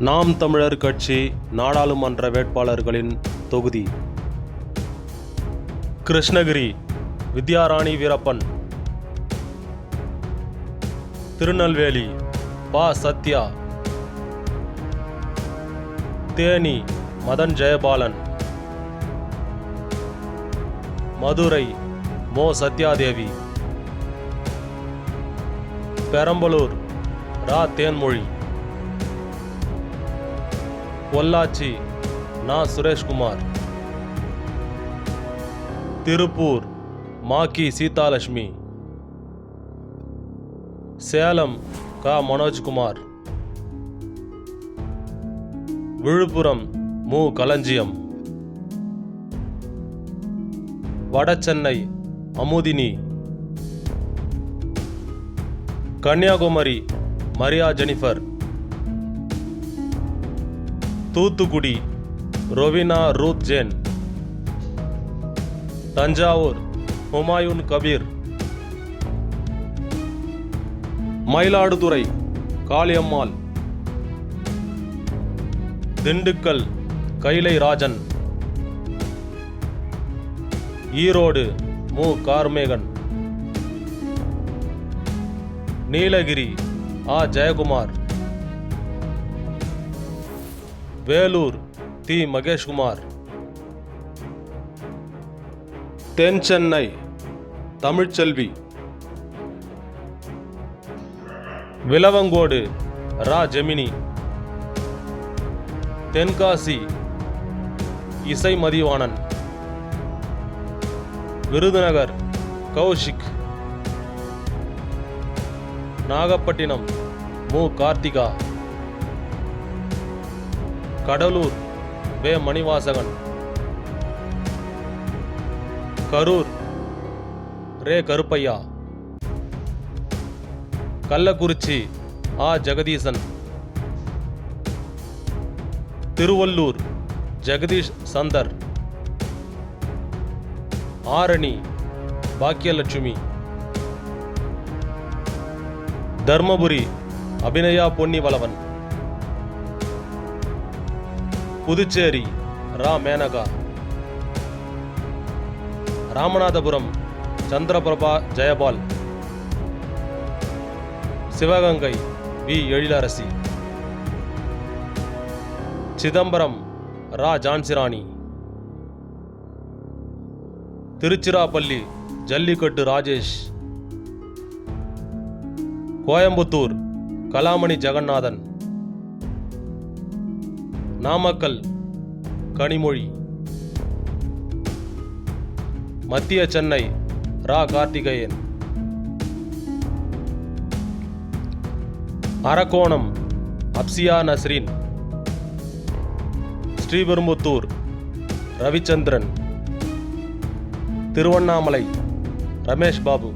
நாம் தமிழர் கட்சி நாடாளுமன்ற வேட்பாளர்களின் தொகுதி. கிருஷ்ணகிரி வித்யாராணி வீரப்பன். திருநெல்வேலி பா. சத்யா. தேனி மதன் ஜெயபாலன். மதுரை மோ. சத்யாதேவி. பெரம்பலூர் ரா. தேன்மொழி. பொள்ளாச்சி நான் சுரேஷ்குமார். திருப்பூர் மாக்கி சீதாலட்சுமி. சேலம் கா. மனோஜ்குமார். விழுப்புரம் மு. Kalanjiyam. Vadachennai Amudhini. Kanniyakumari Maria Jennifer. Thoothukudi Rowena Ruth Jen. Thanjavur Humayun Kabir. Mayiladuthurai Kaliammal. Dindigul Kailai Rajan Erode மு. கார்மேகன். நீலகிரி ஆ. ஜெயக்குமார் வேலூர் டி. மகேஷ்குமார். தென் சென்னை தமிழ்ச்செல்வி விலவங்கோடு ரா. ஜெமினி. தென்காசி இசை மதிவாணன். விருதுநகர் கௌஷிக். நாகப்பட்டினம் மு. கார்த்திகா. கடலூர் வே மணிவாசகன். கரூர் ரே கருப்பையா. கள்ளக்குறிச்சி ஆ ஜெகதீசன். திருவள்ளூர் ஜெகதீஷ் சந்தர். ஆரணி பாக்கியலட்சுமி. தர்மபுரி அபிநயா பொன்னிவளவன். புதுச்சேரி ரா. மேனகா. ராமநாதபுரம் சந்திரபிரபா ஜெயபால். சிவகங்கை வி. எழிலரசி. சிதம்பரம் ரா. ஜான்சிராணி. திருச்சிராப்பள்ளி ஜல்லிக்கட்டு ராஜேஷ். கோயம்புத்தூர் கலாமணி ஜெகநாதன். நாமக்கல் கனிமொழி. மத்திய சென்னை ரா. கார்த்திகேயன். அரக்கோணம் அப்சியா நஸ்ரீன். ஸ்ரீபெரும்புத்தூர் ரவிச்சந்திரன். திருவண்ணாமலை ரமேஷ் பாபு.